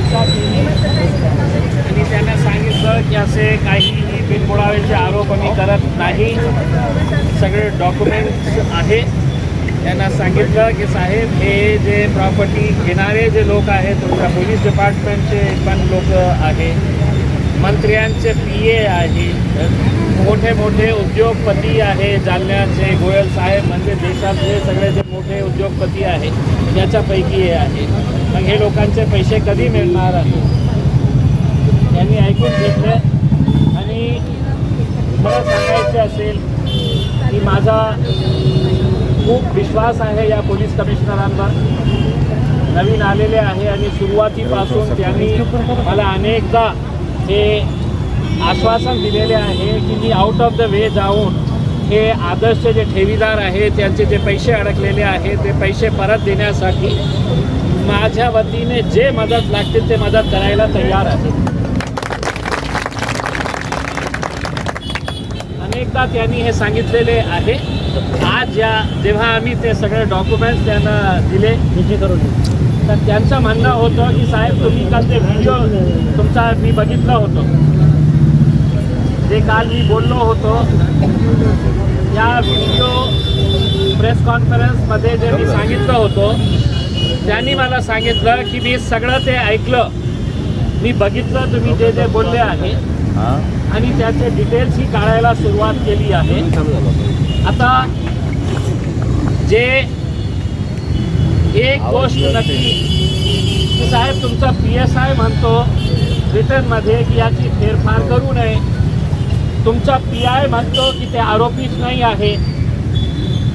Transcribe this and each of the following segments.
चर्चा केली आणि त्यांना सांगितलं की असे काहीही बिनबुडावेचे आरोप आम्ही करत नाही. सगळे डॉक्युमेंट्स आहे. त्यांना सांगितलं की साहेब हे जे प्रॉपर्टी घेणारे जे लोक आहेत तुमच्या पोलीस डिपार्टमेंटचे पण लोक आहे. मंत्र्यांचे पी ए आहे. मोठे मोठे उद्योगपती आहे जालन्याचे गोयल साहेब म्हणजे देशातले सगळे जे मोठे उद्योगपती आहेत याच्यापैकी हे आहे. मग हे लोकांचे पैसे कधी मिळणार आहे? त्यांनी ऐकून घेतलं. आणि मला सांगायचे असेल की माझा खूप विश्वास आहे या पोलीस कमिशनरांवर. नवीन आलेले आहे आणि सुरुवातीपासून त्यांनी मला अनेकदा हे आश्वासन दिलेले आहे की मी आउट ऑफ द वे जाऊन हे आदर्श जे ठेवीदार आहेत त्यांचे जे पैसे अडकलेले आहेत ते पैसे परत देण्यासाठी माझ्या वतीने जे मदत लागते ते मदत करायला तयार आहे. अनेकदा त्यांनी हे सांगितलेले आहे. आज या जेव्हा आम्ही ते सगळे डॉक्युमेंट्स त्यांना दिले करून तर त्यांचं म्हणणं होतं की साहेब तुम्ही काल ते व्हिडिओ तुमचा मी बघितलं होतो. जे काल मी बोललो होतो या व्हिडिओ प्रेस कॉन्फरन्समध्ये जे मी सांगितलं होतं त्यांनी मला सांगितलं की मी सगळं ते ऐकलं. मी बघितलं तुम्ही जे जे बोलले आहे. आणि त्याचे डिटेल्स ही काढायला सुरुवात केली आहे. आता जे एक गोष्ट नक्की. की साहेब तुमचा पी एस आय म्हणतो रिटर्नमध्ये की याची फेरफार करू नये. तुमचा पी आय म्हणतो की ते आरोपीच नाही आहे.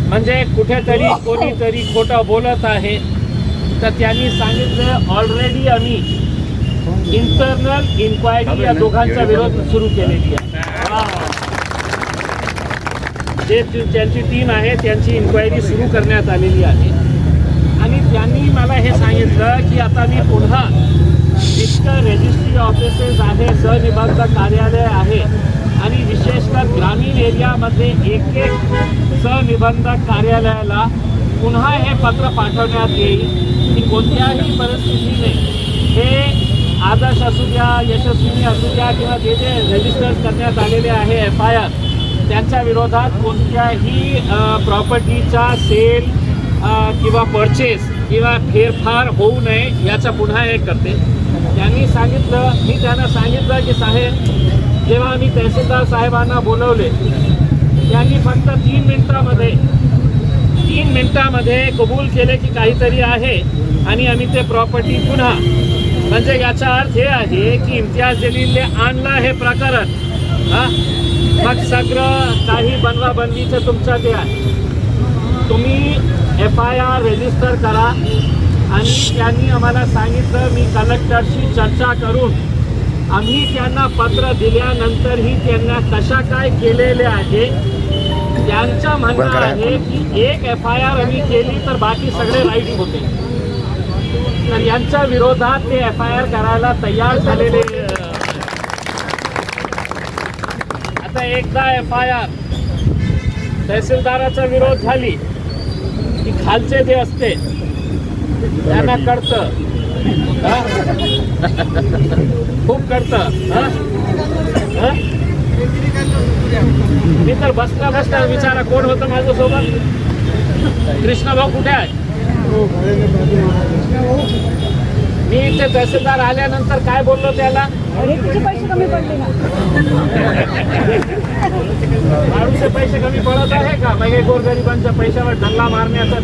म्हणजे कुठेतरी कोणीतरी खोटं बोलत आहे. तर त्यांनी सांगितलं ऑलरेडी आम्ही इंटरनल इन्क्वायरी या दोघांच्या विरोध सुरू केलेली आहे. जे त्यांची टीम आहे त्यांची इन्क्वायरी सुरू करण्यात आलेली आहे. त्यांनी मला हे सांगितलं की आता मी पुन्हा जितकं रेजिस्ट्री ऑफिसेस आहे सहनिबंधक कार्यालय आहे आणि विशेषतः ग्रामीण एरियामध्ये एक एक सहनिबंधक कार्यालयाला पुन्हा हे पत्र पाठवण्यात येईल की कोणत्याही परिस्थितीने हे आदर्श असू द्या यशस्विनी असू द्या किंवा जे जे रजिस्टर करण्यात आलेले आहे एफ आय आर त्यांच्या विरोधात कोणत्याही प्रॉपर्टीचा सेल किंवा परचेस किंवा फेरफार होऊ नये याचा पुन्हा एक करते. त्यांनी सांगितलं मी त्यांना सांगितलं की साहेब जेव्हा आम्ही तहसीलदार साहेबांना बोलवले त्यांनी फक्त तीन मिनिटामध्ये तीन मिनिटामध्ये कबूल केले की काहीतरी आहे आणि आम्ही ते प्रॉपर्टी पुन्हा म्हणजे याचा अर्थ हे आहे की इम्तियाज जलीलने आणलं हे प्रकरण. हां? मग सगळं काही बनवाबंदीचं तुमचं ते आहे. तुम्ही एफ आय आर रजिस्टर करा. आणि त्यांनी आम्हाला सांगितलं मी कलेक्टरशी चर्चा करून आम्ही त्यांना पत्र दिल्यानंतरही त्यांना कशा काय केलेले आहे त्यांचं म्हणणं आहे की एक एफ आय आर आम्ही केली तर बाकी सगळे राईट होते. तर यांच्या विरोधात ते एफ आय आर करायला तयार झालेले आता एकदा एफ आय आर तहसीलदाराचा विरोध झाली. की खालचे जे असते त्यांना कळतं. खूप कळतं. मी तर बसता बसता विचारा कोण होतं माझ्यासोबत? कृष्णा भाऊ कुठे आहे? मी इथे तहसीलदार आल्यानंतर काय बोललो त्याला? रेतीचे पैसे कमी पडले ना. भाडूचे पैसे कमी पडत आहे का? मग गोरगरिबांच्या पैशावर डल्ला मारण्याचा